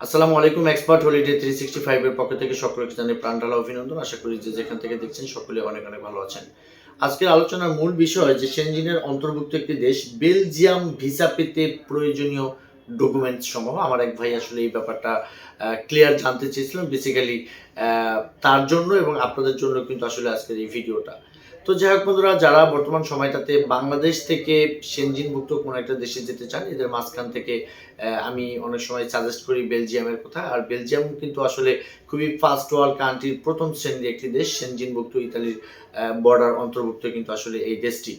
আসসালামু আলাইকুম expert holiday three sixty ফাইভের পক্ষ থেকে সকলকে জানাই প্রাণঢালা অভিনন্দন। আশা করি যে যেখান থেকে দেখছেন সকলে অনেক অনেক ভালো আছেন। আজকের আলোচনার মূল বিষয় যে সেনজিনের অন্তর্ভুক্ত একটি দেশ বেলজিয়াম ভিসা পেতে প্রয়োজনীয় ডকুমেন্টস সমূহ। আমার এক ভাই আসলে এই ব্যাপারটা ক্লিয়ার জানতে চেয়েছিলাম বেসিক্যালি তার জন্য এবং আপনাদের জন্য কিন্তু আসলে আজকের এই ভিডিওটা। তো যাই হোক বন্ধুরা, যারা বর্তমান সময়টাতে বাংলাদেশ থেকে সেনজিনভুক্ত কোনো একটা দেশে যেতে চান, এদের মাঝখান থেকে আমি অনেক সময় সাজেস্ট করি বেলজিয়ামের কথা। আর বেলজিয়াম কিন্তু আসলে খুবই ফার্স্ট ওয়ার্ল্ড কান্ট্রির প্রথম শ্রেণির একটি দেশ, সেনজিনভুক্ত ইতালির বর্ডার অন্তর্ভুক্ত কিন্তু আসলে এই দেশটি।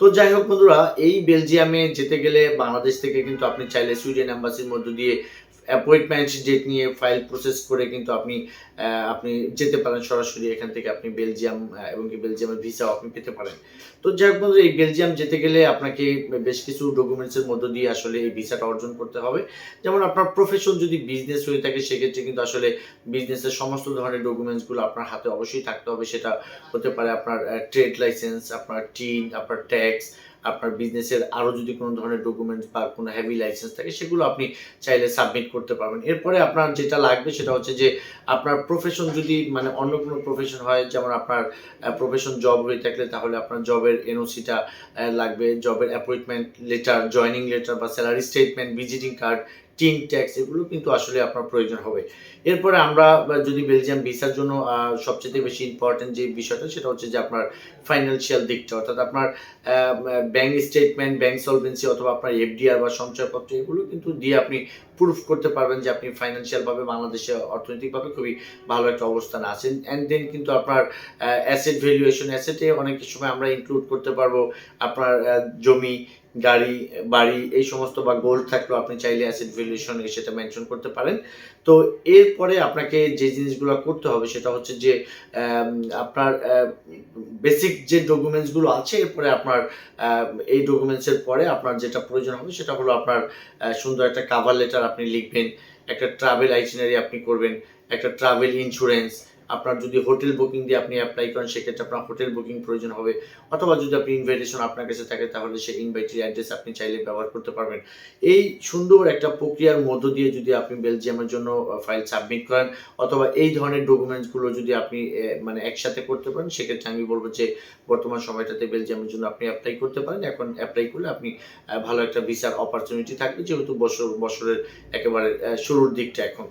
তো যাই হোক বন্ধুরা, এই বেলজিয়ামে যেতে গেলে বাংলাদেশ থেকে কিন্তু আপনি চাইলে সুইডেন অ্যাম্বাসির মধ্য দিয়ে অ্যাপয়েন্টমেন্ট ডেট নিয়ে ফাইল প্রসেস করে কিন্তু আপনি আপনি যেতে পারেন সরাসরি এখান থেকে আপনি বেলজিয়াম এবং কি বেলজিয়ামের ভিসাও আপনি পেতে পারেন। তো যাই হোক এই বেলজিয়াম যেতে গেলে আপনাকে বেশ কিছু ডকুমেন্টসের মধ্য দিয়ে আসলে এই ভিসাটা অর্জন করতে হবে। যেমন আপনার প্রফেশন যদি বিজনেস হয়ে থাকে, সেক্ষেত্রে কিন্তু আসলে বিজনেসের সমস্ত ধরনের ডকুমেন্টসগুলো আপনার হাতে অবশ্যই থাকতে হবে। সেটা হতে পারে আপনার ট্রেড লাইসেন্স আপনার টিন আপনার ট্যাক্স আপনার বিজনেসের আরও যদি কোনো ধরনের ডকুমেন্টস বা কোনো হ্যাভি লাইসেন্স থাকে, সেগুলো আপনি চাইলে সাবমিট করতে পারবেন। এরপরে আপনার যেটা লাগবে সেটা হচ্ছে যে, আপনার প্রফেশন যদি মানে অন্য কোনো প্রফেশন হয়, যেমন আপনার প্রফেশন জব হয়ে থাকলে তাহলে আপনার জবের এনওসিটা লাগবে। জবের অ্যাপয়েন্টমেন্ট লেটার জয়নিং লেটার বা salary statement visiting card TIN tax, এগুলো কিন্তু আসলে আপনার প্রয়োজন হবে। এরপরে আমরা যদি বেলজিয়াম ভিসার জন্য সবচেয়ে বেশি ইম্পর্টেন্ট যে বিষয়টা, সেটা হচ্ছে যে আপনার ফাইন্যান্সিয়াল দিকটা। অর্থাৎ আপনার ব্যাংক স্টেটমেন্ট ব্যাংক সলভেন্সি অথবা আপনার এফডিআর বা সঞ্চয়পত্র, এগুলো কিন্তু দিয়ে আপনি প্রুফ করতে পারবেন যে আপনি ফাইন্যান্সিয়ালভাবে বাংলাদেশে অর্থনৈতিকভাবে খুবই ভালো একটা অবস্থানে আছেন। অ্যান্ড দেন কিন্তু আপনার অ্যাসেট ভ্যালুয়েশন অ্যাসেটে অনেক সময় আমরা ইনক্লুড করতে পারব আপনার জমি গাড়ি, বাড়ি এই সমস্ত বা গোল্ড থাকলেও আপনি চাইলে অ্যাসেট ভ্যালুয়েশন সেটা মেনশন করতে পারেন। তো এরপরে আপনাকে যে জিনিসগুলো করতে হবে সেটা হচ্ছে যে আপনার বেসিক যে ডকুমেন্টসগুলো আছে, এরপরে আপনার এই ডকুমেন্টসের পরে আপনার যেটা প্রয়োজন হবে সেটা হলো আপনার সুন্দর একটা কাভার লেটার আপনি লিখবেন, একটা ট্রাভেল আইটিনারি আপনি করবেন, একটা ট্রাভেল ইন্স্যুরেন্স আপনার যদি হোটেল বুকিং দিয়ে আপনি অ্যাপ্লাই করেন, সেক্ষেত্রে আপনার হোটেল বুকিং প্রয়োজন হবে। অথবা যদি আপনি ইনভাইটেশন আপনার কাছে থাকে, তাহলে সেই ইনভাইটের অ্যাড্রেস আপনি চাইলে ব্যবহার করতে পারবেন। এই সুন্দর একটা প্রক্রিয়ার মধ্য দিয়ে যদি আপনি বেলজিয়ামের জন্য ফাইল সাবমিট করেন, অথবা এই ধরনের ডকুমেন্টসগুলো যদি আপনি মানে একসাথে করতে পারেন, সেক্ষেত্রে আমি বলব যে, বর্তমান সময়টাতে বেলজিয়ামের জন্য আপনি অ্যাপ্লাই করতে পারেন। এখন অ্যাপ্লাই করলে আপনি ভালো একটা ভিসার অপরচুনিটি থাকবে, যেহেতু বছর, বছরের একেবারে শুরুর দিকটা এখন।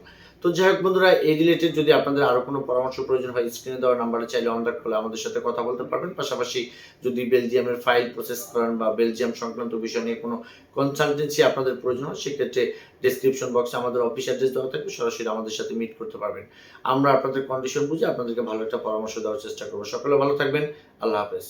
তো যাই হোক বন্ধুরা এই রিলেটেড যদি আপনাদের আরও কোনো পরামর্শ প্রয়োজন হয়, স্ক্রিনে দেওয়া নাম্বারে চাইলে অনলাইন করলে আমাদের সাথে কথা বলতে পারবেন। পাশাপাশি যদি বেলজিয়ামের ফাইল প্রসেস করেন বা বেলজিয়াম সংক্রান্ত বিষয় নিয়ে কোনো কনসালটেন্সি আপনাদের প্রয়োজন হয়, সেক্ষেত্রে ডিসক্রিপশন বক্সে আমাদের অফিস অ্যাড্রেস দেওয়া থাকবে, সরাসরি আমাদের সাথে মিট করতে পারবেন। আমরা আপনাদের কন্ডিশন বুঝে আপনাদেরকে ভালো একটা পরামর্শ দেওয়ার চেষ্টা করব। সকলে ভালো থাকবেন, আল্লাহ হাফেজ।